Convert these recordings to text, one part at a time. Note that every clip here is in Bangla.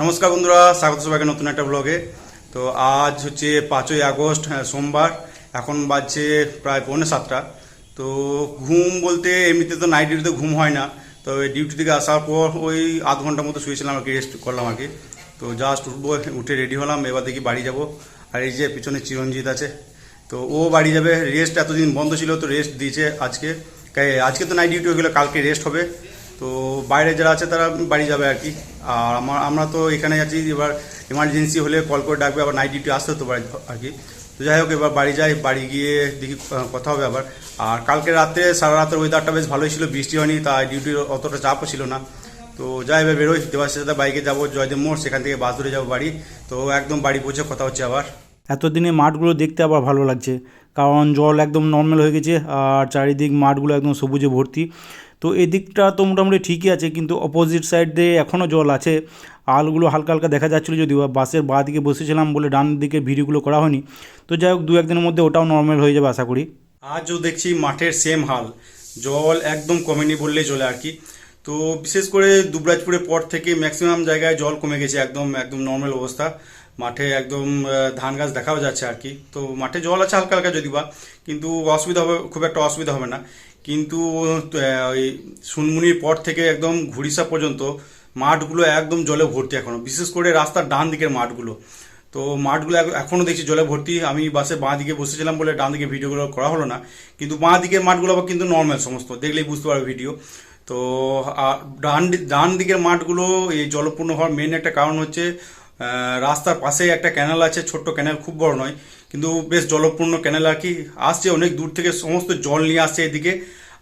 নমস্কার বন্ধুরা স্বাগত সবাইকে নতুন একটা ব্লগে তো আজ হচ্ছে পাঁচই আগস্ট হ্যাঁ, সোমবার এখন বাজছে প্রায় পৌনে সাতটা। তো ঘুম বলতে এমনিতে তো নাইট ডিউটিতে ঘুম হয় না তো ডিউটি থেকে আসার পর ওই আধ ঘণ্টার মতো শুয়েছিলাম আর কি রেস্ট করলাম আর কি। তো জাস্ট উঠবো উঠে রেডি হলাম এবার দেখি বাড়ি যাব। আর এই যে পিছনে চিরঞ্জিত আছে তো ও বাড়ি যাবে। রেস্ট এতদিন বন্ধ ছিল তো রেস্ট দিয়েছে আজকে। আজকে তো নাইট ডিউটি হয়ে গেলো কালকে রেস্ট হবে। তো বাইরে যারা আছে তারা বাড়ি যাবে আর কি। আর আমার, আমরা তো এখানে আছি, এবার এমার্জেন্সি হলে কল করে ডাকবে, আবার নাইট ডিউটি আসতে হতো আর কি। তো যাই হোক, এবার বাড়ি যাই, বাড়ি গিয়ে দেখি কথা হবে আবার। আর কালকে রাতে সারা রাতের ওয়েদারটা বেশ ভালোই ছিল, বৃষ্টি হয়নি, তাই ডিউটির অতটা চাপও ছিল না। তো যাই এবার বেরোই দেওয়ার সাথে বাইকে যাব, জয়দেব মোড়, সেখান থেকে বাস ধরে যাব বাড়ি। তো একদম বাড়ি পৌঁছে কথা হচ্ছে আবার। এতদিনে মাঠগুলো দেখতে আবার ভালো লাগছে, কারণ জল একদম নর্মাল হয়ে গেছে, আর চারিদিক মাঠগুলো একদম সবুজে ভর্তি। তো এদিকটা তো মোটামুটি ঠিকই আছে, কিন্তু অপোজিট সাইড দিয়ে এখনও জল আছে। আলগুলো হালকা হালকা দেখা যাচ্ছিল যদিও, বা বাসের বাঁ দিকে বসেছিলাম বলে ডান দিকে ভিডিওগুলো করা হয়নি। তো যাই হোক, দু একদিনের মধ্যে ওটাও নর্মাল হয়ে যাবে আশা করি। আজও দেখছি মাঠের সেম হাল। জল একদম কমেনি বললেই চলে আর কি। তো বিশেষ করে দুবরাজপুরের পর থেকে ম্যাক্সিমাম জায়গায় জল কমে গেছে, একদম একদম নর্মাল অবস্থা। মাঠে একদম ধান গাছ দেখাও যাচ্ছে আর কি। তো মাঠে জল আছে হালকা হালকা যদি বা, কিন্তু অসুবিধা হবে, খুব একটা অসুবিধা হবে না। কিন্তু ওই সুনমুনির পর থেকে একদম ঘুড়িসা পর্যন্ত মাঠগুলো একদম জলে ভর্তি এখনও বিশেষ করে রাস্তার ডান দিকের মাঠগুলো। তো মাঠগুলো এখ- এখনও দেখছি জলে ভর্তি। আমি বাসে বাঁ দিকে বসেছিলাম বলে ডান দিকে ভিডিওগুলো করা হলো না। কিন্তু বাঁ দিকের মাঠগুলো আবার কিন্তু নর্মাল সমস্ত। দেখলেই বুঝতে পারবে ভিডিও। তো ডান ডান দিকের মাঠগুলো এই জলপূর্ণ হওয়ার মেন একটা কারণ হচ্ছে রাস্তার পাশেই একটা ক্যানেল আছে। ছোট্ট ক্যানেল খুব বড় নয়। কিন্তু বেশ জলপূর্ণ ক্যানেল আর কি আসছে, অনেক দূর থেকে সমস্ত জল নিয়ে আসছে এদিকে।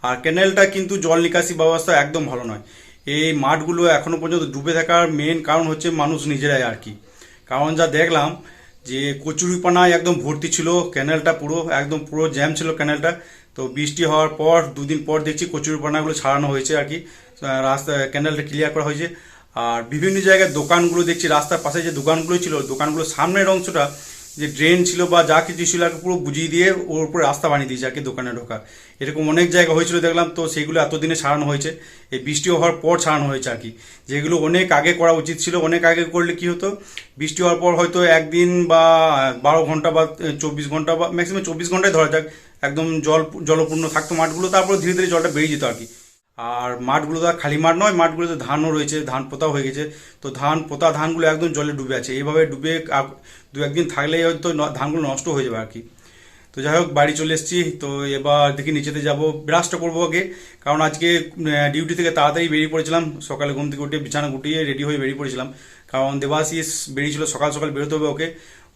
আর ক্যানেলটা কিন্তু জল নিকাশি ব্যবস্থা একদম ভালো নয়। এই মাঠগুলো এখনও পর্যন্ত ডুবে থাকার মেন কারণ হচ্ছে মানুষ নিজেরাই আর কি। কারণ যা দেখলাম যে কচুরিপানায় একদম ভর্তি ছিল ক্যানেলটা পুরো, একদম পুরো জ্যাম ছিল ক্যানেলটা তো বৃষ্টি হওয়ার পর, দুদিন পর দেখছি কচুরিপানাগুলো ছাড়ানো হয়েছে আর কি। রাস্তা ক্যানেলটা ক্লিয়ার করা হয়েছে। আর বিভিন্ন জায়গায় দোকানগুলো দেখছি, রাস্তার পাশে যে দোকানগুলো ছিল, দোকানগুলোর সামনের অংশটা যে ড্রেন ছিল বা যা কিছু ছিল আর পুরো বুঝিয়ে দিয়ে ওর উপরে রাস্তা বানিয়ে দিয়েছে আর কি দোকানে ঢোকা এরকম অনেক জায়গা হয়েছিল, দেখলাম তো সেগুলো এতদিনে সারানো হয়েছে। এই বৃষ্টি হওয়ার পর ছাড়ানো হয়েছে আর কি। যেগুলো অনেক আগে করা উচিত ছিল, অনেক আগে করলে কি হতো? বৃষ্টি হওয়ার পর হয়তো একদিন বা বারো ঘণ্টা বা চব্বিশ ঘণ্টা বা ম্যাক্সিমাম চব্বিশ ঘন্টায় ধরা যাক। একদম জল, জলপূর্ণ থাকতো মাঠগুলো, তারপর ধীরে ধীরে জলটা বেরিয়ে যেত আর কি। আর মাঠগুলো তো আর খালি মাঠ নয়, মাঠগুলোতে ধানও রয়েছে, ধান পোতাও হয়ে গেছে। তো ধান পোতা ধানগুলো একদম জলে ডুবে আছে। এইভাবে ডুবে দু একদিন থাকলেই হয়তো ধানগুলো নষ্ট হয়ে যাবে আর কি। তো যাই হোক, বাড়ি চলে এসেছি। তো এবার দেখি নিচেতে যাব। ব্রাশটা করব আগে। কারণ আজকে ডিউটি থেকে তাড়াতাড়ি বেরিয়ে পড়েছিলাম। সকালে ঘুম থেকে উঠে বিছানা গুটিয়ে রেডি হয়ে বেরিয়ে পড়েছিলাম। কারণ দেবাশিস বেরিয়েছিল সকাল সকাল বেরোতে হবে ওকে।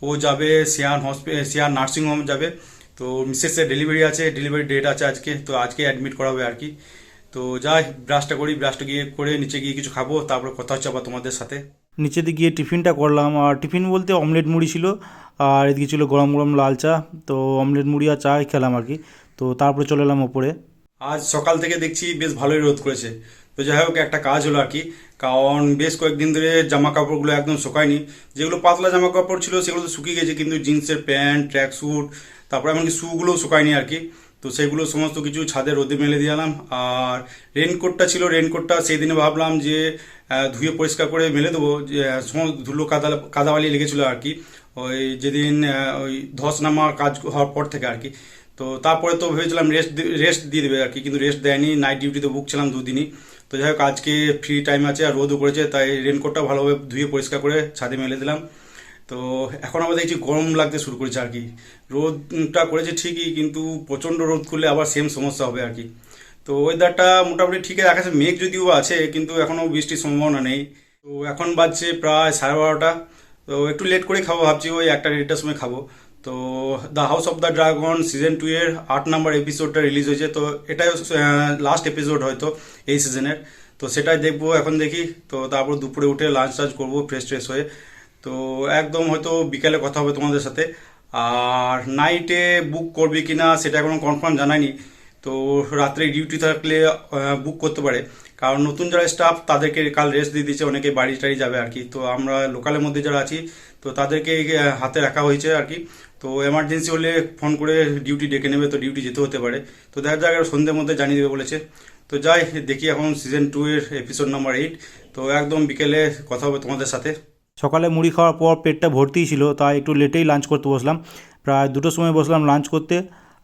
ও যাবে সিয়ান হসপিটাল সিয়ান নার্সিংহোম যাবে। তো মিসেসের ডেলিভারি আছে, ডেলিভারি ডেট আছে আজকে। তো আজকে অ্যাডমিট করা হবে আর কি। তো যাই ব্রাশটা করি ব্রাশটা গিয়ে করে নিচে গিয়ে কিছু খাব তারপরে কথা হচ্ছে আবার তোমাদের সাথে। নিচেতে গিয়ে টিফিনটা করলাম আর টিফিন বলতে অমলেট মুড়ি ছিল আর এদিকে ছিল গরম গরম লাল চা তো অমলেট মুড়ি আর চা খেলাম আর কি। তো তারপরে চলে এলাম ওপরে। আজ সকাল থেকে দেখছি বেশ ভালোই রোদ করেছে। তো যাই হোক একটা কাজ হলো আর কি কারণ বেশ কয়েকদিন ধরে জামা কাপড়গুলো একদম শুকায়নি। যেগুলো পাতলা জামা কাপড় ছিল সেগুলো তো শুকিয়ে গেছে কিন্তু জিন্সের প্যান্ট ট্র্যাক স্যুট তারপরে এমনকি শুগুলোও শুকায়নি আর কি। তো সেগুলো সমস্ত কিছু ছাদে রোদে মেলে দিয়েলাম আর রেনকোটটা ছিল রেনকোটটা সেই দিনে ভাবলাম যে ধুয়ে পরিষ্কার করে মেলে দেবো। যে সমস্ত ধুলো কাদা, কাদাবালি লেগেছিলো আর কি। ওই যেদিন ওই ধস নামার কাজ হওয়ার পর থেকে আর কি। তো তারপরে তো ভেবেছিলাম রেস্ট রেস্ট দিয়ে দেবে আর কি, কিন্তু রেস্ট দেয়নি। নাইট ডিউটিতে বুক ছিলাম দুদিনই। তো যাই হোক, আজকে ফ্রি টাইম আছে আর রোদও করেছে তাই রেনকোটটা ভালোভাবে ধুয়ে পরিষ্কার করে ছাদে মেলে দিলাম। তো এখন আমরা দেখছি গরম লাগতে শুরু করেছে আর কি। রোদটা করেছে ঠিকই, কিন্তু প্রচণ্ড রোদ করলে আবার সেম সমস্যা হবে আর কি। তো ওয়েদারটা মোটামুটি ঠিক আছে, আকাশে মেঘ যদিও আছে, কিন্তু এখনও বৃষ্টির সম্ভাবনা নেই। তো এখন বাজছে প্রায় সাড়ে বারোটা। তো একটু লেট করে খাব ভাবছি, ওই একটা দেড়টার সময় খাব। তো the house of the dragon season two এর আট নম্বর এপিসোডটা রিলিজ হয়েছে। তো এটাই লাস্ট এপিসোড হয়তো এই সিজনের তো সেটাই দেখব, এখন দেখি। তো তারপর দুপুরে উঠে লাঞ্চ টাঞ্চ করব ফ্রেশ ট্রেশ হয়ে। তো একদম হয়তো বিকালে কথা হবে তোমাদের সাথে। আর নাইটে বুক করবে কিনা সেটা এখনও কনফার্ম জানায়নি। তো রাত্রে ডিউটি থাকলে বুক করতে পারে। কারণ নতুন যারা স্টাফ তাদেরকে কাল রেস্ট দিয়ে দিচ্ছে অনেকে বাড়ি টাড়ি যাবে আর কি। তো আমরা লোকালের মধ্যে যারা আছি, তো তাদেরকে হাতে রাখা হয়েছে আর কি। তো এমার্জেন্সি হলে ফোন করে ডিউটি ডেকে নেবে, তো ডিউটি যেতে হতে পারে। তো দেখা যাক সন্ধ্যের মধ্যে জানিয়ে দেবে বলেছে। তো যাই, দেখি এখন সিজন টু এর এপিসোড নাম্বার এইট তো একদম বিকেলে কথা হবে তোমাদের সাথে। সকালে মুড়ি খাওয়ার পর পেটটা ভর্তিই ছিল, তাই একটু লেটেই লাঞ্চ করতে বসলাম। প্রায় দুটোর সময় বসলাম লাঞ্চ করতে।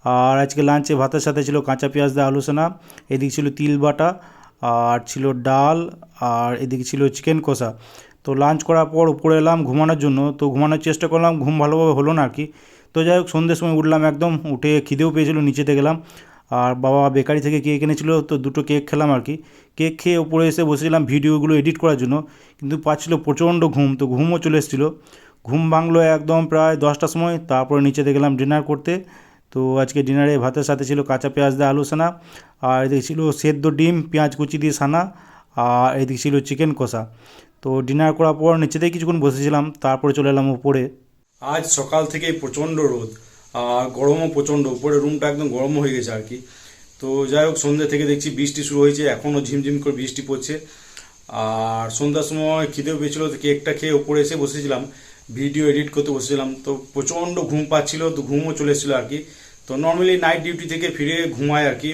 আর আজকে লাঞ্চে ভাতের সাথে ছিল কাঁচা পেঁয়াজ দিয়ে আলু সেনা এদিকে ছিল তিল বাটা, আর ছিল ডাল, আর এদিকে ছিল চিকেন কষা। তো লাঞ্চ করার পর উপরে এলাম ঘুমানোর জন্য, তো ঘুমানোর চেষ্টা করলাম, ঘুম ভালোভাবে হলো না আর কি। তো যাই হোক, সন্ধ্যের সময় উঠলাম একদম, উঠে খিদেও পেয়েছিল, নিচেতে গেলাম। আর বাবা বেকারি থেকে কেক এনেছিল, তো দুটো কেক খেলাম আর কি। কেক খেয়ে উপরে এসে বসেছিলাম ভিডিওগুলো এডিট করার জন্য, কিন্তু পাচ্ছিল প্রচণ্ড ঘুম, তো ঘুমও চলে এসেছিল। ঘুম ভাঙলো একদম প্রায় দশটার সময়, তারপরে নিচেতে গেলাম ডিনার করতে। তো আজকে ডিনারে ভাতের সাথে ছিল কাঁচা পেঁয়াজ দিয়ে আলু সানা আর এদিকে ছিল সেদ্ধ ডিম, পেঁয়াজ কুচি দিয়ে সানা আর এদিকে ছিল চিকেন কষা। তো ডিনার করার পর নিচেতেই কিছুক্ষণ বসেছিলাম, তারপরে চলে এলাম উপরে। আজ সকাল থেকেই প্রচণ্ড রোদ। আর গরমও প্রচণ্ড, উপরে রুমটা একদম গরম হয়ে গেছে আর কি। তো যাই হোক, সন্ধ্যে থেকে দেখছি বৃষ্টি শুরু হয়েছে এখনও ঝিমঝিম করে বৃষ্টি পড়ছে। আর সন্ধ্যার সময় খিদেও পেয়েছিল, তো কেকটা খেয়ে উপরে এসে বসেছিলাম, ভিডিও এডিট করতে বসেছিলাম। তো প্রচণ্ড ঘুম পাচ্ছিল, তো ঘুমও চলে এসেছিল আর কি। তো নর্মালি নাইট ডিউটি থেকে ফিরে ঘুমায় আর কি।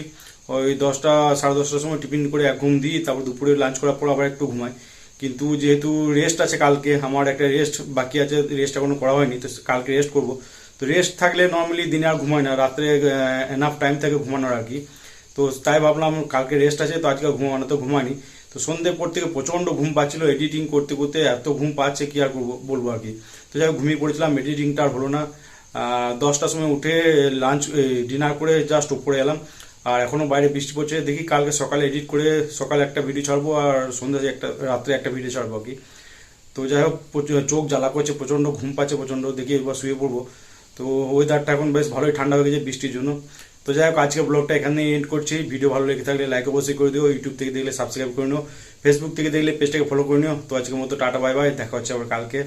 ওই দশটা, সাড়ে দশটার সময় টিফিন করে এক ঘুম দিই, তারপর দুপুরে লাঞ্চ করার পর আবার একটু ঘুমাই। কিন্তু যেহেতু রেস্ট আছে কালকে, আমার একটা রেস্ট বাকি আছে রেস্ট এখনও করা হয়নি, তো কালকে রেস্ট করব। তো রেস্ট থাকলে নর্মালি দিনে আর ঘুমাই না। রাত্রে এনাফ টাইম থাকে ঘুমানোর আর কি। তো তাই ভাবলাম কালকে রেস্ট আছে, তো আজকে ঘুমানো তো ঘুমানি তো সন্ধ্যে পর থেকে প্রচণ্ড ঘুম পাচ্ছিল এডিটিং করতে করতে এত ঘুম পাচ্ছে, কি আর বলব আর কি। তো যাই ঘুমিয়ে পড়েছিলাম এডিটিংটা আর হলো না। দশটার সময় উঠে লাঞ্চ ডিনার করে জাস্ট উপরে এলাম। আর এখনও বাইরে বৃষ্টি পড়ছে। দেখি কালকে সকালে এডিট করে সকালে একটা ভিডিও ছাড়বো, আর সন্ধ্যায় একটা রাত্রে একটা ভিডিও ছাড়বো আর কি। তো যাই হোক চোখ জ্বালা করছে, প্রচণ্ড ঘুম পাচ্ছে, প্রচণ্ড। দেখি এবার শুয়ে পড়ব। তো ওয়েদারটা এখন বেশ ভালোই ঠান্ডা হয়ে গেছে বৃষ্টির জন্য। তো যাই হোক, আজকে ব্লগটা এখানে এন্ড করছি। ভিডিও ভালো লেগে থাকলে লাইক অবশ্যই করে দিও। ইউটিউব থেকে দেখলে সাবস্ক্রাইব করে নিও। ফেসবুক থেকে দেখলে পেজটাকে ফলো করে নিও। তো আজকের মতো টাটা বাই বাই দেখা হচ্ছে আবার কালকে।